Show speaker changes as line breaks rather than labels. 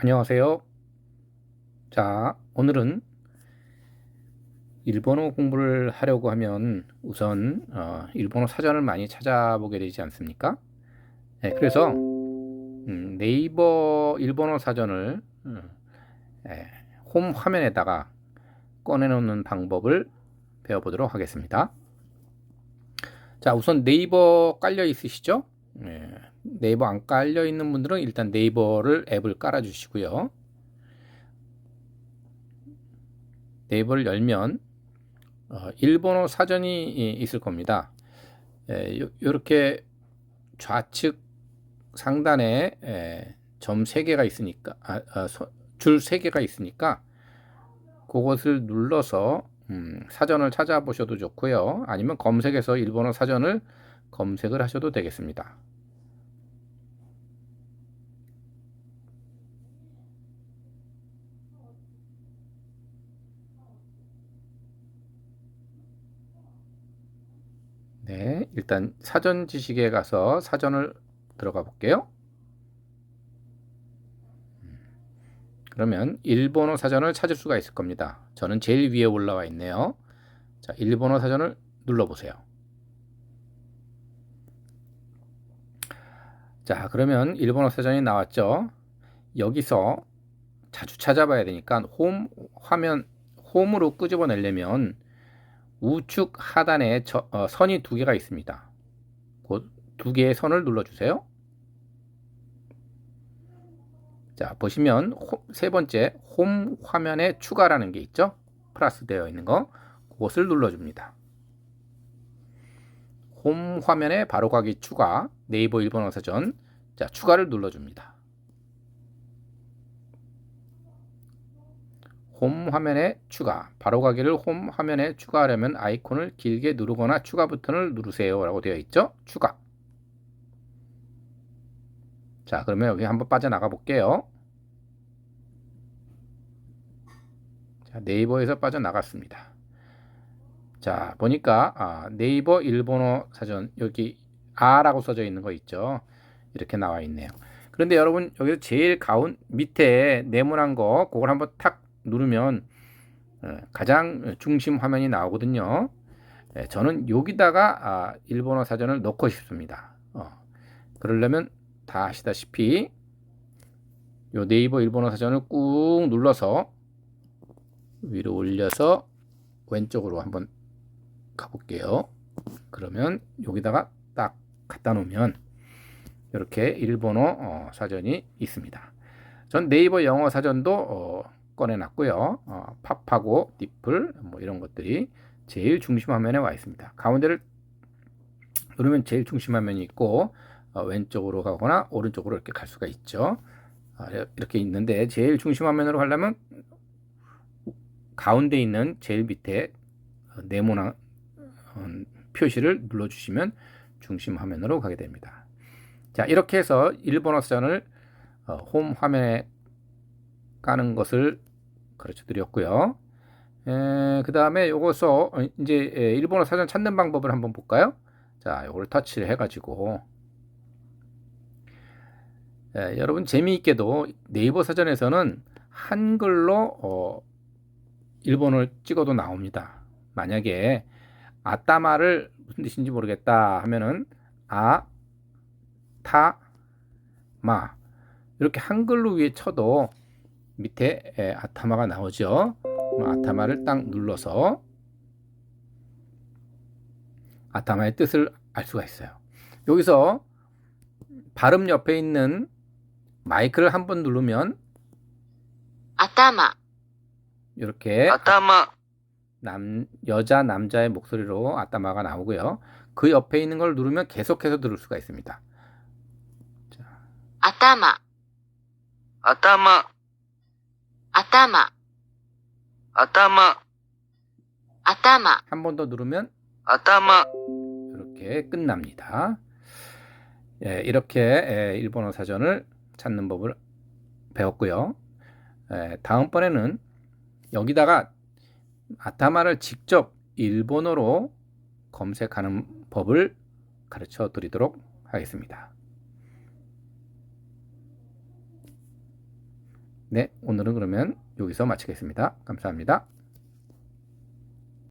안녕하세요. 자, 오늘은 일본어 공부를 하려고 하면 우선 어, 일본어 사전을 많이 찾아보게 되지 않습니까? 네, 그래서 음, 네이버 일본어 사전을 음, 예, 홈 화면에다가 꺼내놓는 방법을 배워보도록 하겠습니다. 자, 우선 네이버 깔려 있으시죠? 예, 네이버 안 깔려 있는 분들은 일단 네이버를 앱을 깔아 주시고요. 네이버를 열면 어, 일본어 사전이 있을 겁니다. 예, 이렇게 좌측 상단에 예, 점 3개가 있으니까 아, 아, 줄 3개가 있으니까 그것을 눌러서 음, 사전을 찾아보셔도 좋고요. 아니면 검색해서 일본어 사전을 검색을 하셔도 되겠습니다. 네, 일단 사전 지식에 가서 사전을 들어가 볼게요. 그러면 일본어 사전을 찾을 수가 있을 겁니다. 저는 제일 위에 올라와 있네요. 자, 일본어 사전을 눌러보세요. 자, 그러면 일본어 사전이 나왔죠. 여기서 자주 찾아봐야 되니까 홈 화면 홈으로 끄집어내려면 우측 하단에 저, 어, 선이 두 개가 있습니다. 그 두 개의 선을 눌러주세요. 자, 보시면 호, 세 번째 홈 화면에 추가라는 게 있죠. 플러스 되어 있는 거. 그것을 눌러줍니다. 홈 화면에 바로가기 추가 네이버 일본어 사전 자 추가를 눌러줍니다. 홈 화면에 추가 바로 가기를 홈 화면에 추가하려면 아이콘을 길게 누르거나 추가 버튼을 누르세요 라고 되어 있죠. 추가 자 그러면 여기 한번 빠져나가 볼게요. 자, 네이버에서 빠져나갔습니다. 자 보니까 아, 네이버 일본어 사전 여기 아라고 써져 있는 거 있죠. 이렇게 나와 있네요. 그런데 여러분 여기서 제일 가운 밑에 네모난 거 그걸 한번 탁 누르면 어, 가장 중심 화면이 나오거든요. 예, 저는 여기다가 아, 일본어 사전을 넣고 싶습니다. 어, 그러려면 다 아시다시피 요 네이버 일본어 사전을 꾹 눌러서 위로 올려서 왼쪽으로 한번 가볼게요. 그러면 여기다가 딱 갖다 놓으면 이렇게 일본어 어, 사전이 있습니다. 전 네이버 영어 사전도 어, 꺼내놨고요. 어, 팝하고 디플 뭐 이런 것들이 제일 중심 화면에 와 있습니다. 가운데를 누르면 제일 중심 화면이 있고 어, 왼쪽으로 가거나 오른쪽으로 이렇게 갈 수가 있죠. 어, 이렇게 있는데 제일 중심 화면으로 가려면 가운데 있는 제일 밑에 네모난 어, 표시를 눌러주시면 중심 화면으로 가게 됩니다. 자 이렇게 해서 일본어 선을 어, 홈 화면에 까는 것을 가르쳐 드렸고요. 그 다음에 요거서 어, 이제 일본어 사전 찾는 방법을 한번 볼까요? 자, 요걸 터치를 해가지고 에, 여러분 재미있게도 네이버 사전에서는 한글로 어, 일본어를 찍어도 나옵니다. 만약에 아따마를 무슨 뜻인지 모르겠다 하면은 아, 타, 마 이렇게 한글로 위에 쳐도 밑에 아타마가 나오죠. 아타마를 딱 눌러서 아타마의 뜻을 알 수가 있어요. 여기서 발음 옆에 있는 마이크를 한 번 누르면
아타마
이렇게
아타마
남 여자 남자의 목소리로 아타마가 나오고요. 그 옆에 있는 걸 누르면 계속해서 들을 수가 있습니다.
아타마
아타마
아타마
아타마
아타마
한 번 더 누르면
아타마
이렇게 끝납니다. 예, 이렇게 예, 일본어 사전을 찾는 법을 배웠고요. 예, 다음번에는 여기다가 아타마를 직접 일본어로 검색하는 법을 가르쳐 드리도록 하겠습니다. 네, 오늘은 그러면 여기서 마치겠습니다. 감사합니다.